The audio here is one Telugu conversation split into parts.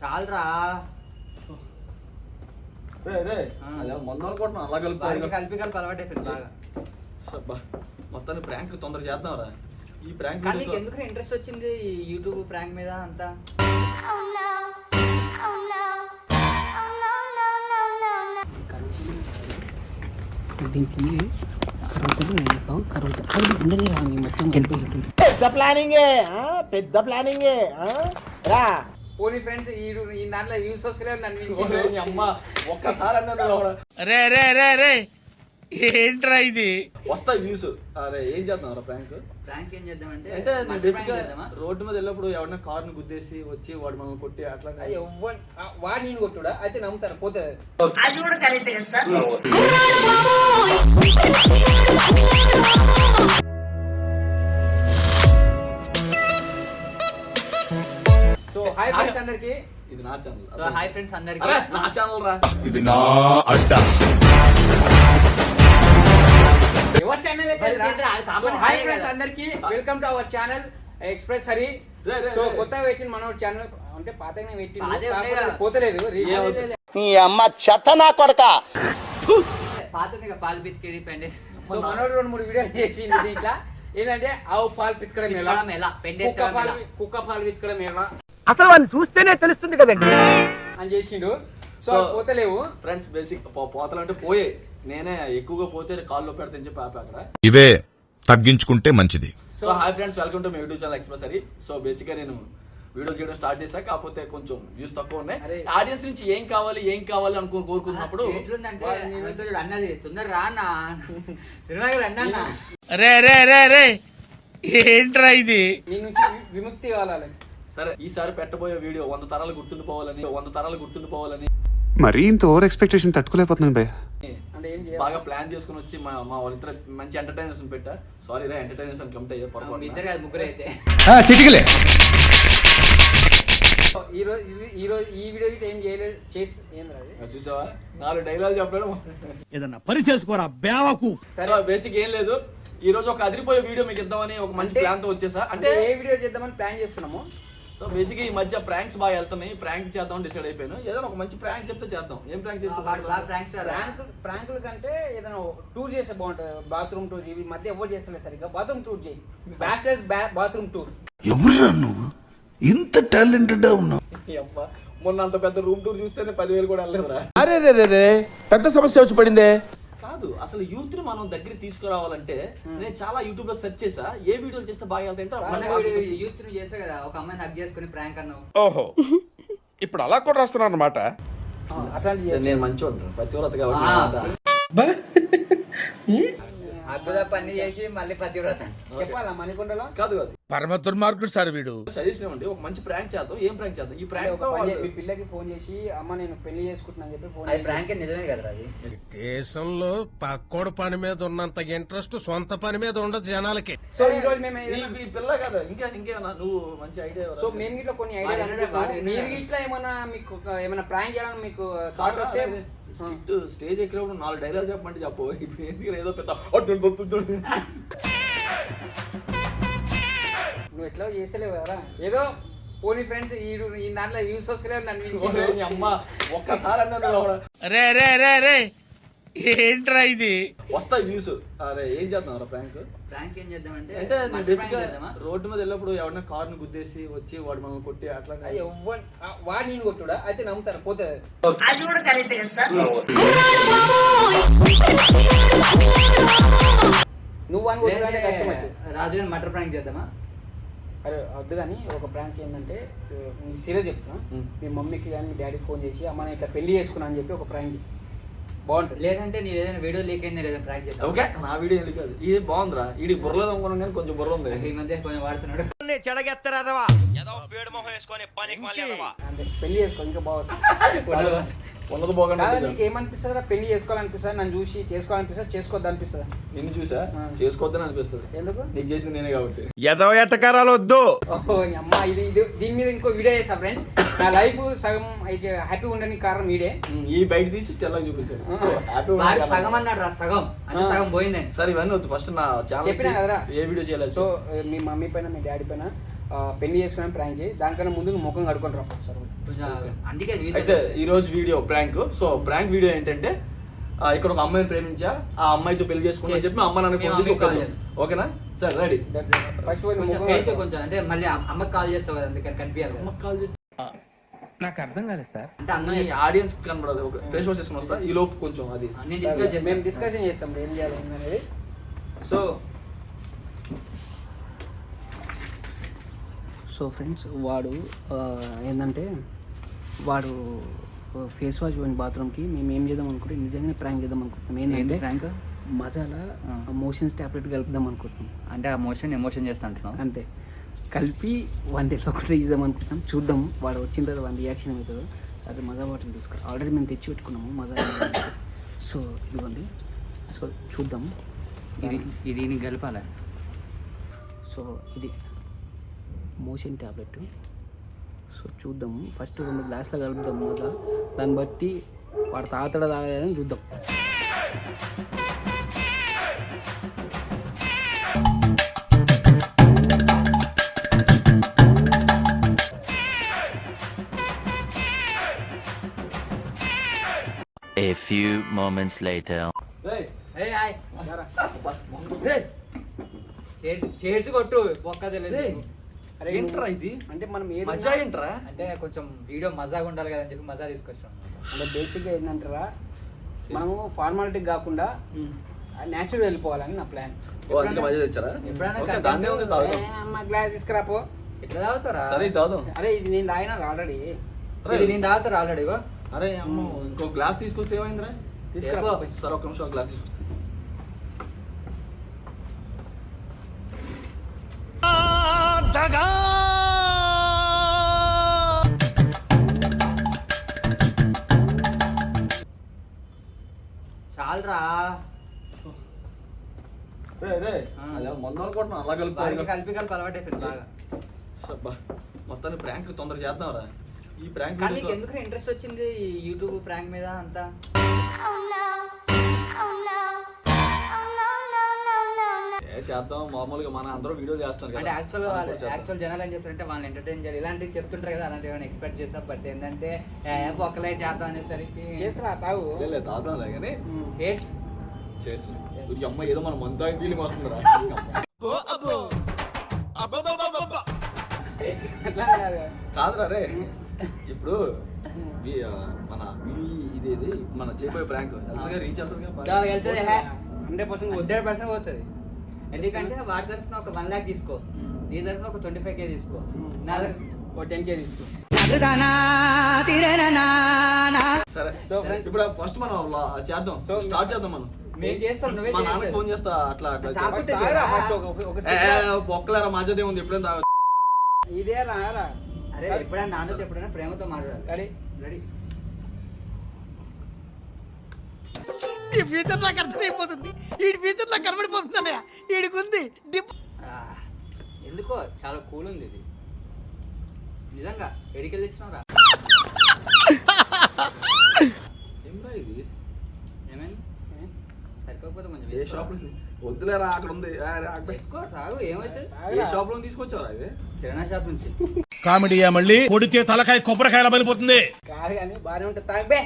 చాలరా. రే రే. ఆ. అదే మందు అనుకుంటున్నా అలా కలిపి కలిపి అలవాటు అయిపోయింది బాగా. మొత్తాన్ని ప్రాంక్ తొందర చేద్దాంరా. ఈ ప్రాంక్ కానీ ఎందుకు ఇంట్రెస్ట్ వచ్చింది ఈ యూట్యూబ్ ప్రాంక్ మీద అంతా? కరుగుతుంది నేను కరుగుతుంది అది ఉండని మొత్తం పెద్ద ప్లానింగే ఆ? పెద్ద ప్లానింగే ఆ? రా. పోనీ ఫ్రెండ్స్ ఈ ఈ దాంట్లో వ్యూస్ వస్తలేదు నన్ను. నీ అమ్మ ఒక్కసారి అన్నది రే రే రే రే ఏంట్రా ఇది? వస్తాయి వ్యూస్ అరే ఏం చేద్దాం ప్రాంక్ ప్రాంక్ ఏం చేద్దామంటే అంటే? రోడ్డు మీద వెళ్ళినప్పుడు ఎవరైనా కార్ని గుద్దేసి వచ్చి వాడు మనం కొట్టి అట్లా అది ఎవ్వన్ ఆ, వాడు నేను కొట్టుడా? అయితే నమ్ముతారు? పోతుంది సో హాయ్ ఫ్రెండ్స్ అందరికి. ఇది నా ఛానల్ సో హాయ్ ఫ్రెండ్స్ అందరికి. నా ఛానల్ రా. ఇది నా అడ్డ. ఎవరి ఛానల్ హాయ్ ఫ్రెండ్స్. అందరికి. Welcome to our channel express Hari so. కొత్తగా పెట్టిన మన ఛానల్ అంటే పాతగానే కదా. పోతలేదు. నీ అమ్మ చెత్త నా కొడక. పాలు పితికేది పెండేసి సో మనోడు రెండు మూడు వీడియోలు చేసిండు దీంట్లో ఏంటంటే ఆవు పాలు పితకడం ఎలా? పితకడం ఎలా, పెండ కుక్క పాలు. కుక్క పాలు పితకడం ఎలా? అసలు వాడిని చూస్తేనే తెలుస్తుంది కదండి. అని చేసిండు. సో పోతలేవు. ఫ్రెండ్స్ బేసిక్ పోతలు అంటే పోయే. నేనే ఎక్కువగా పోతే కాల్లో పెడతాను చెప్పి ఆపా అక్కడ. ఇవే తగ్గించుకుంటే మంచిది. So hi friends welcome to my YouTube channel express Hari so బేసిక్గా నేను వీడియో చేయడం స్టార్ట్ చేశా కాకపోతే కొంచెం వ్యూస్ తక్కువ ఉన్నాయి. ఆడియన్స్ నుంచి ఏం కావాలి ఏం కావాలి అనుకుని కోరుకున్నప్పుడు వాళ్ళు అన్నది తొందర రా అన్న సినిమాకి రండి అన్న రే రే రే రే. ఏంట్రా ఇది? నీ నుంచి వి- విముక్తి కావాలి సరే ఈసారి పెట్టబోయే వీడియో వంద తరాలు గుర్తుండిపోవాలని వంద తరాలు గుర్తుండిపోవాలని. మరీ ఇంత ఓవర్ ఎక్స్పెక్టేషన్ తట్టుకోలేకపోతున్నాను భయ్య. అంటే ఏం చేయాలి? బాగా ప్లాన్ చేసుకుని వచ్చి మా మా వాళ్ళిద్దరు మంచి ఎంటర్టైనర్స్ పెట్టా. సారీ రా ఎంటర్టైనర్స్ అని కమిట్ అయ్యే మీ పొరపాటు ఇద్దరు కాదు ముగ్గురు అయితే. చిటికలే. ఈ రోజు ఈ- ఈ రోజు ఈ వీడియో గిట్ట ఏం చేయలేదు. చేసి ఏం రాదు. చూసావా? నాలుగు డైలాగ్ చెప్పడం. ఏదన్నా పని చేసుకోరా బేవకు. సో బేసిక్ ఏం లేదు. ఈ రోజు ఒక అదిరిపోయే వీడియో మీకు ఇద్దామని ఒక మంచి అంటే- ప్లాన్తో వచ్చేసా. అంటే అంటే ఏ వీడియో చేద్దామని ప్లాన్ చేస్తున్నాము? సో బేసిక్ ఈ మధ్య ప్రాంక్స్ బాగా వెళ్తున్నాయి. ప్రాంక్ చేద్దాం డిసైడ్ అయిపోయాను. ఏదైనా ఒక మంచి ప్రాంక్ చెప్తే చేద్దాం. ఏం ప్రాంక్ చేస్తాం ప్రాంక్స్ ప్రాంక్ ప్రాంకుల కంటే ఏదైనా టూర్ చేస్తే బాగుంటుంది. బాత్రూమ్ టూర్ ఇవి మధ్య ఎవరు చేస్తలేదు సరిగ్గా. బాత్రూమ్ టూర్ చేయి. బ్యాస్టర్స్ బాత్రూమ్ టూర్ ఎవరురా నువ్వు? ఇంత టాలెంటెడ్ ఉన్నావు. మొన్న అంత పెద్ద రూమ్ టూర్ చూస్తేనే పదివేలు కూడా వెళ్ళలేదురా. అరే రే రే. పెద్ద సమస్య వచ్చి పడిందే. కాదు. అసలు యూత్ని మనం దగ్గర తీసుకురావాలంటే నేను చాలా యూట్యూబ్లో సెర్చ్ చేసా ఏ వీడియోలు చేస్తే బాగా గుర్తొస్తుంది. యూత్ను చేసా కదా ఒక అమ్మాయిని హక్ చేసుకుని ప్రాంక్ అన్నావు. ఓహో. ఇప్పుడు అలా కూడా రాస్తున్నారు అనమాట అట్లాంటి నేను మంచోడు ప్రతివ్రత ఆ, కాబట్టి అద్భుత పని చేసి మళ్ళీ పతివ్రత. చెప్పాలా మణికొండలో? కాదు కాదు. పరమ దుర్మార్గుడు సార్ వీడు. సజెషన్ ఇవ్వండి. ఒక మంచి ప్రాంక్ చేద్దాం. ఏం ప్రాంక్ చేద్దాం? ఈ ప్రాంక్ మీ పిల్లకి ఫోన్ చేసి అమ్మ నేను పెళ్ళి చేసుకుంటున్నా అని చెప్పి ఫోన్ అది ప్రాంక్ నిజమే కదరా అది? దేశంలో పక్కోడు పని మీద ఉన్నంత ఇంట్రెస్ట్ సొంత పని మీద ఉండదు జనాలకి. సో ఈ రోజు మేము ఈ పిల్ల కదా. ఇంకా ఇంకేమన్నా నువ్వు మంచి ఐడియా సో మేము ఇట్లా కొన్ని ఐడియా. మీరు ఇట్లా ఏమైనా మీకు ఏమైనా ప్రాంక్ చేయాలని మీకు థాట్ వస్తే స్కిట్ స్టేజ్ ఎక్కినప్పుడు నాలుగు డైలాగ్ చెప్పమంటే చెప్పు. ఇప్పుడు ఎందుకు ఏదో పెద్ద. నువ్వు ఎట్లా చేసలేవు కదా? ఏదో పోనీ ఫ్రెండ్స్ ఈ ఈ దాంట్లో ఓరే, పిలిచిండు. నీ అమ్మ ఒక్కసారి అన్నది రే రే రే రే. ఏంట్రా ఇది? వస్తాయి వ్యూస్ అరే ఏం చేద్దాం రా ప్రాంక్ ప్రాంక్ ఏం చేద్దామంటే అంటే నేను మటర్ బేసిక్ prank చేద్దామా? రోడ్డు మీద వెళ్ళినప్పుడు ఎవరైనా కార్ని గుద్దేసి వచ్చి వాడు మనం కొట్టి అట్లా అది ఎవ్వన్ ఆ, వాడు నేను కొట్టుడా? అయితే నమ్ముతారు పోతుంది నువ్వు అని కొట్టుడా అంటే కష్టం రాజు గారి మటర్ ప్రాంక్ చేద్దామా? అరే వద్దు కానీ ఒక ప్రాంక్ ఏంటంటే సీరియస్ చెప్తున్నా. మ్. మమ్మీకి కానీ మీ డాడీ ఫోన్ చేసి అమ్మ నేను ఇట్లా పెళ్ళి చేసుకున్నా అని చెప్పి ఒక ప్రాంక్ బాగుంటుంది. లేదంటే నీ ఏదైనా వీడియో లీక్ అయింది ఏదైనా ప్రాంక్ చేద్దాం. ఓకే. నా వీడియో ఎందుకు కాదు. ఇది బాగుందిరా. ఇది బుర్రలేదు అనుకున్నాం కానీ కొంచెం బుర్ర ఉంది. ఈ మధ్య కొంచెం వాడుతున్నాడు. అంటే పెళ్ళి చేసుకో ఇంకా బాగా. ఉన్నది నీకు ఏమనిపిస్తుందా పెళ్ళి చేసుకోవాలనిపిస్తుందా నన్ను చూసి చేసుకోవాలనిపిస్తుందా చేసుకోవద్దు అనిపిస్తుందా నిన్ను చూసా. చేసుకోవద్దని అనిపిస్తుంది ఎందుకు? నీకు చేసింది నేనే కాబట్టి. ఎదవ ఎట్టకారాలు వద్దు. అమ్మ ఇది ఇది దీని మీద ఇంకో వీడియో చేసా ఫ్రెండ్స్ నా లైఫ్ సగం హ్యాపీ ఉండడానికి కారణం వీడే ఈ బయట తీసి తెల్లగా చూపించాను హ్యాపీ సగం అన్నాడు రా సగం అంటే. సగం పోయిందని. సరే ఇవన్నీ వద్దు. ఫస్ట్ నా ఛానల్ చెప్పినా కదరా? ఏ వీడియో చేయాలి సో మీ మమ్మీ పైన మీ డాడీ పైన పెళ్ళి చేసుకుని ప్రాంక్ చేయి. దానికన్నా ముందు ముఖం కడుకొని రా అందుకే అయితే ఈ రోజు video prank so prank video ఏంటంటే ఇక్కడ ఒక అమ్మాయిని ప్రేమించా. ఆ అమ్మాయితో పెళ్ళి చేసుకుని చెప్పి అమ్మ నాన్న ఫోన్ చేసి అమ్మకి. ఓకేనా? సరే రెడీ ఫస్ట్ కొంచెం అంటే మళ్ళీ అమ్మ- అమ్మకి కాల్ చేస్తావు కదా అందుకని కనిపించాలి కదా. కాల్ చేసి నాకు అర్థం కాలేదు సార్. అంటే ఆడియన్స్ కనబడదు. ఒక ఫేస్ వాష్ చేసుకుని వస్తా. ఈ లోపు కొంచెం అది. నేను డిస్కస్ మేము డిస్కషన్ చేస్తాం ఏం చేయాలి అనేది. సో సో ఫ్రెండ్స్ వాడు ఏంటంటే వాడు ఫేస్ వాష్ పోయిన బాత్రూమ్కి మేము ఏం చేద్దాం అనుకుంటే నిజంగానే ప్రాంక్ చేద్దాం అనుకుంటున్నాం. ఏంటంటే ప్రాంక్? మసాలా మోషన్స్ టాబ్లెట్ కలుపుదాం అనుకుంటున్నాం. అంటే ఆ మోషన్ ఎమోషన్ చేస్తా అంటున్నావు? అంతే. కలిపి వన్ డే ఒకటి ఇద్దాం అనుకుంటున్నాం. చూద్దాం వాడు వచ్చిన తర్వాత వాడి రియాక్షన్ అవుతుందో అది మజా బాటిల్ తీసుకురా. ఆల్రెడీ మేము తెచ్చి పెట్టుకున్నాము మజా సో ఇదిగోండి. సో చూద్దాం. ఇది ఇది కలపాలా? సో ఇది. మోషన్ ట్యాబ్లెట్ సో చూద్దాము. ఫస్ట్ రెండు గ్లాసులు కలుపుదాం మజా. దాన్ని బట్టి వాడు తాగుతాడా తాగలేదని చూద్దాం. A few moments later. Hi రేయ్, చేర్చి చేర్చి కొట్టు ఒక్క తెలియదు. ఏంట్రా ఇది? అంటే మనం ఏది మజా ఏంట్రా? అంటే కొంచెం వీడియో మజాగా ఉండాలి కదా అని చెప్పి మజా తీసుకొచ్చాం. అంటే బేసిక్గా ఏంటంటారా మనము ఫార్మాలిటీ కాకుండా న్యాచురల్ వెళ్ళిపోవాలని నా ప్లాన్ అమ్మ గ్లాస్ తీసుకురాపో. ఎట్లా తాగుతారా? సరే తాగుదాం. అరే ఇది నేను తాగినా ఆల్రెడీ ఇది నేను తాగుతారా ఆల్రెడీ అరే అమ్మ ఇంకో గ్లాస్ తీసుకొస్తే ఏమైందిరా? తీసుకురా సరే ఒక నిమిషం ఒక గ్లాస్ తీసుకొస్తా. చాలరా. రే రే. మందు అనుకుంటున్నా అలా కలిపి కలిపి అలవాటు అయిపోయింది బాగా. అబ్బా మొత్తాన్ని ప్రాంక్ తొందర చేద్దాంరా. ఈ ప్రాంక్ ఎందుకు ఇంట్రెస్ట్ వచ్చింది ఈ యూట్యూబ్ ప్రాంక్ మీద అంతా? చేద్దాం. మామూలుగా మన అందరూ వీడియో చేస్తారు అంటే యాక్చువల్. యాక్చువల్ జనాలు ఏం చెప్తారంటే వాళ్ళని ఎంటర్టైన్ చేయాలి. ఇలాంటివి చెప్తుంటారు కదా అలాంటివి ఏమైనా ఎక్స్పెక్ట్ చేస్తాం. బట్ ఏంటంటే ఏ, ఒక్కలే చేద్దాం అనేసరికి చేస్తున్నా తాగు. లే, లే, తాగుదాంలే కానీ. చేసి అమ్మ ఏదో మన తాగి ఫీలింగ్ వస్తుందిరా. కాదురా రే. ఇప్పుడు మన ఇదేది? మన చేయబోయే ప్రాంక్ రీచ్ అవుతుంది. హండ్రెడ్ పర్సెంట్ హండ్రెడ్ పర్సెంట్ పోతుంది. ఎందుకంటే వాడి తరఫున ఒక వన్ లాక్ తీసుకో. నీ తరఫున ఒక ట్వంటీ ఫైవ్ కే తీసుకో. నా దగ్గర ఓ టెన్ కే తీసుకో. సరే ఇప్పుడు ఫస్ట్ మనం చేద్దాం. So, స్టార్ట్ చేద్దాం మనం. మేము చేస్తాం నువ్వే మా నాన్నకి చేయలేదు. ఫోన్ చేస్తా అట్లా ఒక ఒక ఉంది? ఎప్పుడైనా ఇదే రారా. అరే ఎప్పుడైనా నాన్నతో ఎప్పుడైనా ప్రేమతో మాట్లాడాలి. రెడీ. రెడీ. ఈ ఫ్యూచర్ నాకు అర్థమైపోతుంది ఈ ఫ్యూచర్ నాకు కనబడిపోతుందన్నయ్య ఈడికుంది డిప్ ఆ, ఎందుకో చాలా కూల్ ఉంది ఇది. నిజంగా ఎడికెళ్ళి తెచ్చినావురా. ఏమ్రా ఇది? ఏమైంది? సరిపోకపోతే కొంచెం ఏ షాప్ వద్దులేరా అక్కడ ఉంది. రా, అక్కడ. వేసుకో తాగు ఏమవుతుంది ఏ షాప్లో తీసుకొచ్చారా ఇది? కిరాణా షాప్ నుంచి. కామెడీయా మళ్ళీ? కొడితే తలకాయ కొబ్బరికాయల బలిపోతుంది. కాదు కానీ బాగానే ఉంటుంది. తాగు బే.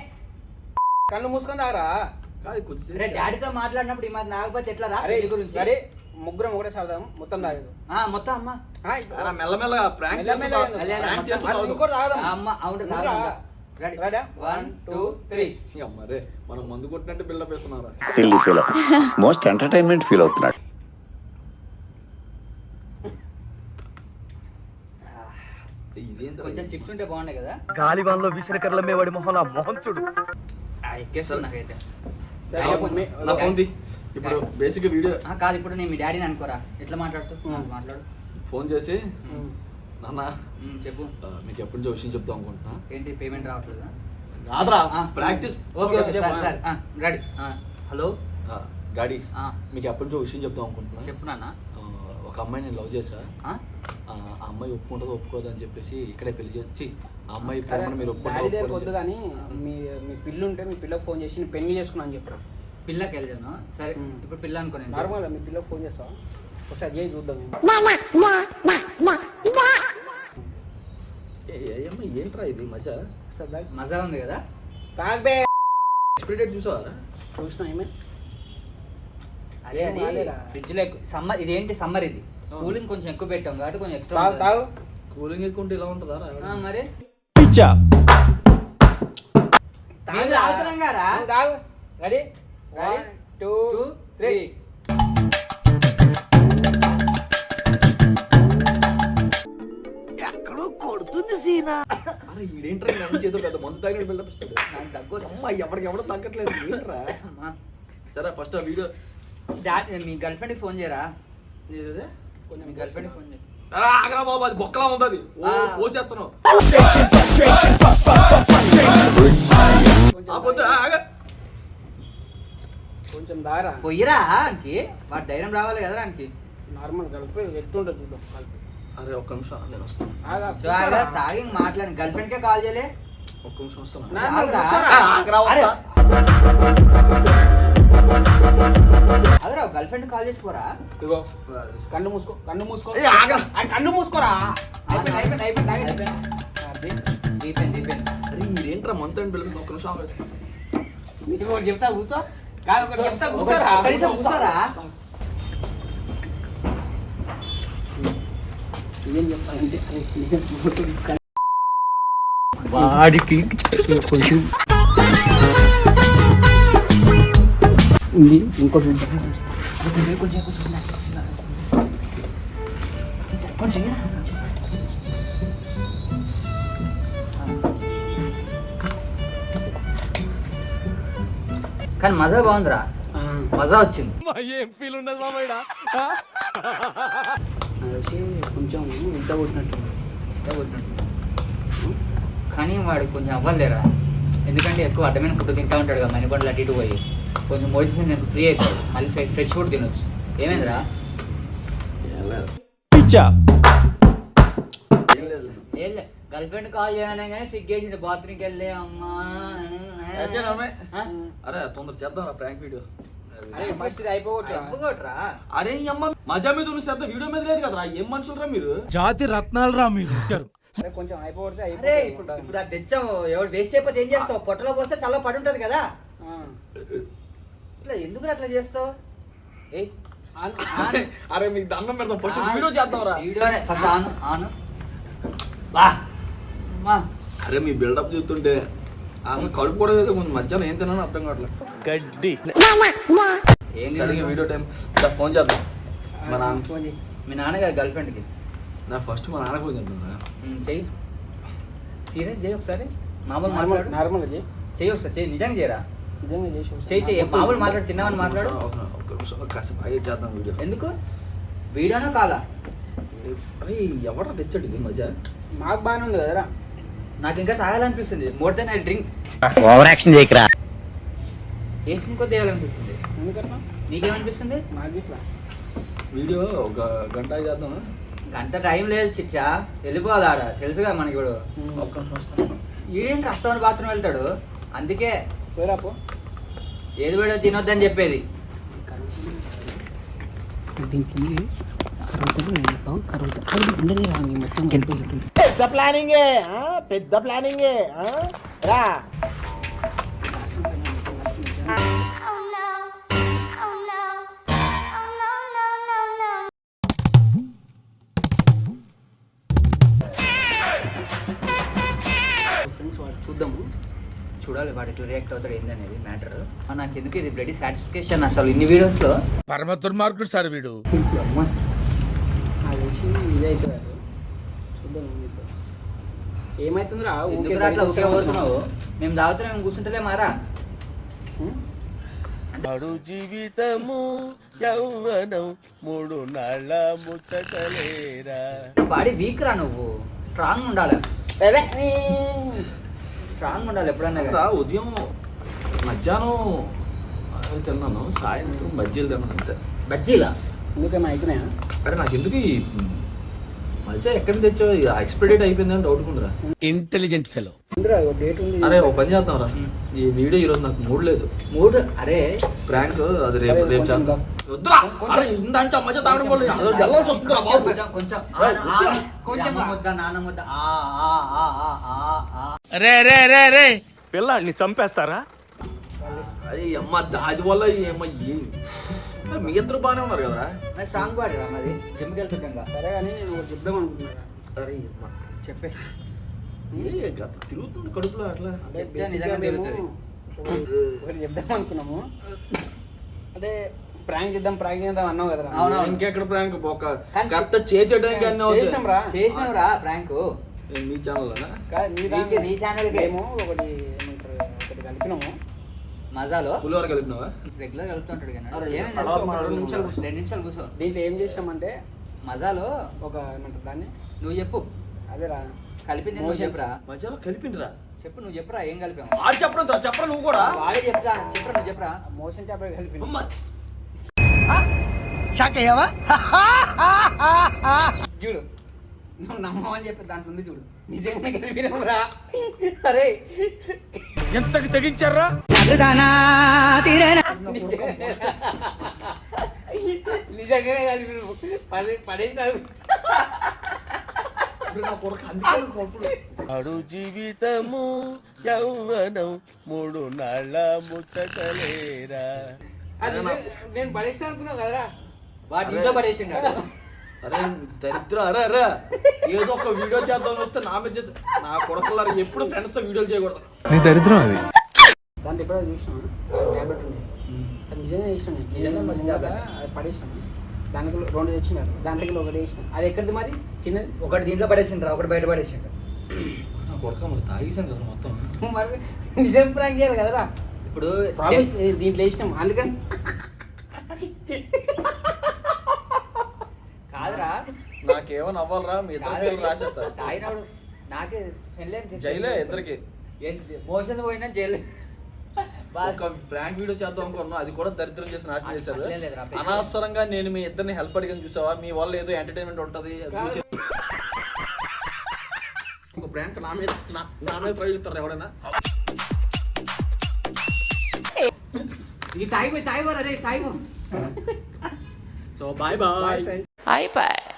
కళ్ళు మూసుకొని తాగరా. డాడీతో మాట్లాడినప్పుడు ఈ మాది నాగపతి ఎట్లా రా? పెళ్ళి గురించి. రెడీ ముగ్గురం ఒకటే సాగుదాం మొత్తం తాగదు ఆ, మొత్తం అమ్మ. ఆ, మెల్లమెల్లగా ప్రాంక్ మెల్లమెల్లగా చేస్తూ మెల్లమెల్లగా ప్రాంక్ చేస్తూ అది తాగుదాం. ఇంకోటి తాగదాం. ఆ, అమ్మ అవును ముందురా. Ready ready? One two three ఈ అమ్మ రే మనం మందు కొట్టినట్టు బిల్డప్ వేస్తున్నారా silly feel most entertainment feel అవుతున్నాడు. ఇదేంటి కొంచెం చిప్స్ ఉంటే బాగుండే కదా. గాలివాన్లో విసిరికర్ల మేవాడి మొహం ఆ మొహం చూడు. ఆ, ఎక్కేస్తుంది నాకైతే. సరే, నా ఫోన్ ది. ఇప్పుడు బేసిక్ వీడియో కాదు ఇప్పుడు నేను మీ డాడీని అనుకోరా. ఎట్లా మాట్లాడుతూ? మాట్లాడు. ఫోన్ చేసి. నాన్న చెప్పు. మీకు ఎప్పటి నుంచో విషయం చెప్తాం అనుకుంటున్నా. ఏంటి పేమెంట్ రావట్లేదా? కాదురా ఆ, practice okay ready hello? Daddy మీకు ఎప్పటి నుంచో విషయం చెప్తాం అనుకుంటున్నా. చెప్పు నాన్న. ఒక అమ్మాయి నేను లవ్ చేశా. ఆ? అమ్మాయి ఒప్పుకుంటుందో ఒప్పుకోదు అని చెప్పేసి ఇక్కడే పెళ్ళి చేసి ఆ అమ్మాయి ప్రేమను మీరు డాడీ ఒప్పుకుంటారు వద్దు కానీ మీ మీ పిల్లు ఉంటే మీ పిల్లకి ఫోన్ చేసి నేను పెళ్ళి చేసుకున్నా అని చెప్పారు. పిల్లకి వెళ్ళాను సరే. ఇప్పుడు పిల్ల అనుకోండి నార్మల్గా మీ పిల్లకి ఫోన్ చేస్తా. ఒకసారి చేయి చూద్దాం. ఏంట్రా ఇది? మజా? మజా ఉంది కదా? చూసావారా? చూసిన ఏమే? అదే అది? ఫ్రిడ్జ్లో సమ్మర్ ఇది ఏంటి సమ్మర్ ఇది? కూలింగ్ కొంచెం ఎక్కువ పెట్టాం కాబట్టి కొంచెం ఎక్స్ట్రా తాగు తాగు. కూలింగ్ ఎక్కువ ఉంటే ఇలా ఉంటుందా మరి? తాగు మేము తాగుతున్నాం కదా. తాగు. రెడీ? వన్ టూ త్రీ ఎక్కడో కొడుతుంది సీనా. అరే ఈడేంట్రా చేతితో పెద్ద మందు తాగినట్టు బిల్డప్ ఇస్తాడు నాకు దగ్గు వచ్చింది. అమ్మ ఎవరికి ఎవడో తగ్గట్లేదు ఏంట్రా? అమ్మా. సరే ఫస్ట్ ఆ వీడియో డాడీ మీ గర్ల్ ఫ్రెండ్ ఫోన్ చేయరా? మీ గర్ల్ ఫ్రెండ్ ఫోన్ చేయి. ఆగరా బాబు అది బొక్కలా ఉంది ఓ. పోసేస్తున్నావు. కొంచెం దారా. పొయ్యిరా అంకి వాడు ధైర్యం రావాలి కదా అంకి నార్మల్ కలిపి ఎట్టుంటో చూద్దాం కలిపి. అరే ఒక్క నిమిషం నేను వస్తాను తాగి మాట్లాడి గర్ల్ ఫ్రెండ్ కే కాల్ చేయలే. ఒక్క నిమిషం వస్తాను అదరా గర్ల్ ఫ్రెండ్ కాల్ చేసుకోరా? ఇగో. కన్ను మూసుకో కన్ను మూసుకో. ఏ, ఆగరా. ఆ కన్ను మూసుకోరా? మీరేంట్రా మంత్ అండ్ బిల్డప్ ఒక్క నిమిషం చెప్తా కూర్చో. చెప్తా కూర్చోరా. కనీసం కూర్చోరా. ఏం చెప్తానంటే నిజం చూడు. వాడికి కొంచెం ఉంది. ఇంకో కానీ మజా బాగుందిరా. మజా వచ్చింది. అది వచ్చి కొంచెం ఇంత కొట్టినట్టు కానీ వాడు కొంచెం అవ్వలేరా? ఎందుకంటే ఎక్కువ అడ్డమైన ఫుడ్ తింటా ఉంటాడు కదా మణికొండలు అటు ఇటు పోయి. కొంచెం మోసేసి నేను ఫ్రీ అవుతాడు మళ్ళీ ఫ్రెష్ ఫ్రెష్ ఫుడ్ తినొచ్చు. ఏమైందిరా? గర్ల్ ఫ్రెండ్ కాల్ చేయగానే కానీ సిగ్గేసింది బాత్రూమ్కి వెళ్ళి అమ్మా? అరే తొందర చేద్దాం ప్రాంక్ వీడియో అరే ఫస్ట్ అయిపోగొట్టురా. అరే అమ్మ మజా మీద ఉన్న శ్రద్ధ వీడియో మీద లేదు కదరా. ఏం మనుషులరా మీరు? జాతి రత్నాలు రా మీరు కొంచెం ఇప్పుడు ఎవడు వేస్ట్ అయిపోతే ఏం చేస్తావు? పొట్టలో పోస్తే చల్ల పడి ఉంటుంది కదా. ఇట్లా ఎందుకు అట్లా చేస్తావు? On on. అరే మీకు దండం పెడతాం. ఫస్ట్ వీడియో చేద్దాం రా వీడియోనే ఫస్ట్ ఆన్ ఆన్. అమ్మా అరే మీ బిల్డప్ చూస్తుంటే అసలు కడుపు కూడా లేదు కొంచెం మధ్యాహ్నం ఏం తిన్నాను అర్థం కావట్లేదు గడ్డి. ఏం సరిగ్గా వీడియో టైం. ఫోన్ చేద్దాం. మా నాన్న. ఫోన్ చేయి. మీ నాన్నగారు గర్ల్ ఫ్రెండ్కి నా ఫస్ట్ మా నాన్న ఫోన్ చేద్దాం చెయ్యి సీరియస్? చేయి ఒకసారి. మామూలు నార్మల్ మాట్లాడు. నార్మల్ చేయి. చెయ్యి ఒకసారి. చెయ్యి నిజంగా చేయరా నిజంగా చేసి. చెయ్యి చెయ్యి మామూలు మాట్లాడు తిన్నామని మాట్లాడు. కాసేపు చేద్దాం వీడియో. ఎందుకు? వీడియోనా కాలా అరే ఎవడ తెచ్చాడు ఇది మజా? మాకు బాగానే ఉంది కదరా. నాకు ఇంకా తాగాలనిపిస్తుంది. More than I drink over action చేయకరా. వేసిన కొద్ది వేయాలనిపిస్తుంది ఎందుకట్లా? నీకేమనిపిస్తుంది? మాకు ఇట్లా. వీడియో ఒక గంట చేద్దాం గంట టైం లేదు చిచ్చా. వెళ్ళిపోవాలి ఆడ. తెలుసుగా మనకి ఇప్పుడు. ఒక్క నిమిషం వస్తాను. ఈడేం కష్టమని బాత్రూమ్ వెళ్తాడు? అందుకే ఏది కూడా తినొద్దని చెప్పేది? పెద్ద ప్లానింగే పెద్ద ప్లానింగే రా. చూడాలి వాడు ఎట్లా రియాక్ట్ అవుతాడు ఏంది అనేది మ్యాటర్ నాకు ఎందుకు ఇది బ్లడీ సాటిస్ఫికేషన్ అసలు ఇన్ని వీడియోస్లో పరమ దుర్మార్గుడు సార్ వీడు. అది వచ్చి ఇదే అవుతుంది అది. చూద్దాం ఏం చేద్దాం. ఏమవుతుందిరా ఊరికే ఎందుకు అట్లా ఒకే పోతున్నావు? మేము తాగుతున్నాం మేము కూర్చుంటలే మారా? జీవితము యౌవనం మూడు నాళ్ళ ముచ్చటలేరా బాడీ వీక్ రా నువ్వు. స్ట్రాంగ్ ఉండాలి. స్ట్రాంగ్ ఉండాలి ఎప్పుడన్నా. ఉదయం మధ్యాహ్నం తిన్నాను సాయంత్రం బజ్జీలు తిన్నాను అంతే. బజ్జీలా? ఎందుకేమో అయిపోయినాయా అరే నాకు ఎందుకు ఈ మధ్య ఎక్కడ తెచ్చావు? ఎక్స్పైరీ అయిపోయింది అని డౌట్ ఉందిరా ఇంటెలిజెంట్ ఫెలో ఇందులో ఒక డేట్ ఉంది. అరే ఒక పని చేద్దాం రా ఈ వీడియో ఈరోజు నాకు మూడ్ లేదు. మూడు? అరే. ప్రాంక్ అది రేపు రేపు చేద్దాం. వద్దురా. అరే ఇందంటే మధ్య తాగడం వల్ల అసలు వెళ్ళాల్సి వస్తుందిరా బాబు. కొంచెం కొంచెం ఏయ్, ఆ, వద్దురా. కొంచెం అమ్మ ముద్ద నాన్న ముద్ద ఆ ఆ ఆ ఆ ఆ ఆ. రే రే రే రే. పిల్లాడిని చంపేస్తారా? అరే అమ్మ దాని వల్ల ఈ అమ్మ ఏ- మరి మీ ఇద్దరు బాగానే ఉన్నారు కదరా? మాది. జిమ్కి వెళ్తుంటాం సరే కానీ నేను ఒకటి చెప్దాం అనుకుంటున్నా. అరే అమ్మ. చెప్పే. ఏ గత తిరుగుతుంది కడుపులో అట్లా. అంటే చెప్దాం అనుకున్నాము. అంటే ప్రాంక్ చేద్దాం ప్రాంక్ చేద్దాం అన్నావు కదరా. అవును. ఇంకెక్కడ ప్రాంక్? ఒక కానీ- కరెక్ట్ చేసేయడానికి అన్నీ అవుతాయి. చేసినాం రా చేసినావు రా ప్రాంక్ మీ కాదు, నీ ఛానల్కే. మేము ఒకటి ఏమంటారు ఒకటి కలిపినాము. మజాలో? పులిహోర కలిపినావా? రెగ్యులర్ కలుపుతుంటాడు కానీ. రెండు నిమిషాలు కూర్చో రెండు నిమిషాలు కూర్చో. దీంట్లో ఏం చేసామంటే మజాలో? ఒక ఏమంటారు దాన్ని? నువ్వు చెప్పు. అదేరా. కలిపింది నువ్వు. చెప్పురా? మధ్యలో కలిపిండ్రా? చెప్పు నువ్వు చెప్పురా ఏం కలిపాము? ఆడు చెప్పడం రా, చెప్పరా నువ్వు కూడా? వాడే చెప్తా చెప్పురా నువ్వు చెప్పురా? మోషన్ టాబ్లెట్ కలిపి షాక్ అయ్యావా? చూడు నువ్వు నమ్మమని చెప్పి దాంట్లో ఉంది చూడు. నిజంగానే కలిపినావురా అరే. ఎంతకు తెగించారా? నిజంగానే. కలిపి పడే పడేసినారు. అడు జీవితము యౌవనం మూడు నాళ్ళ ముచ్చటలేరా? నేను పడేసిన అనుకున్నావు కదరా. వాడు ఇంట్లో పడేసిండాడు. అరే దరిద్ర అరే అరే. ఏదో ఒక వీడియో చేద్దాం వస్తే నా మీద చేసి నా కొడుకులారు ఎప్పుడు ఫ్రెండ్స్తో వీడియోలు చేయకూడదు. నీ దరిద్రం అది. దాంట్లో ఎప్పుడో చూసినా ట్యాబ్లెట్ ఉంది అది నిజంగా చేసిన నిజంగా మరి ఇందాక అది పడేసాను. దానికి రెండు తెచ్చినారు. దాంట్లోకి ఒకటి వేసిన. అది ఎక్కడిది మరి? చిన్నది? ఒకటి దీంట్లో పడేసిండ్రా ఒకటి బయట పడేసిండు నా కొడుకు మరి తాగేసాను కదా మొత్తం. మరి నిజం ప్రాంక్ చేయాలి కదరా? ఇప్పుడు ప్రామిస్ దీంట్లో వేసినాం. అందుకని కాదురా నాకేమో నవ్వాలరా మీ ఇద్దరు పేర్లు రాసేస్తారు. తాగినాడు నాకే జైలే ఇద్దరికి. మోషన్ పోయినా జైలు. ఒక ప్రాంక్ వీడియో చేద్దాం అనుకున్నా అది కూడా దరిద్రం చేసి నాశనం చేశారు. అనవసరంగా నేను మీ ఇద్దరిని హెల్ప్ అడిగాను చూసావా? మీ వల్ల ఏదో ఎంటర్టైన్మెంట్ ఉంటది ఒక ప్రాంక్ నా మీద నా- మీద ప్రయోగిస్తారు ఎవడైనా ఇది తాగిపోయి తాగిపోరా రే తాగిపో. సో బాయ్ బాయ్ అయిపోయి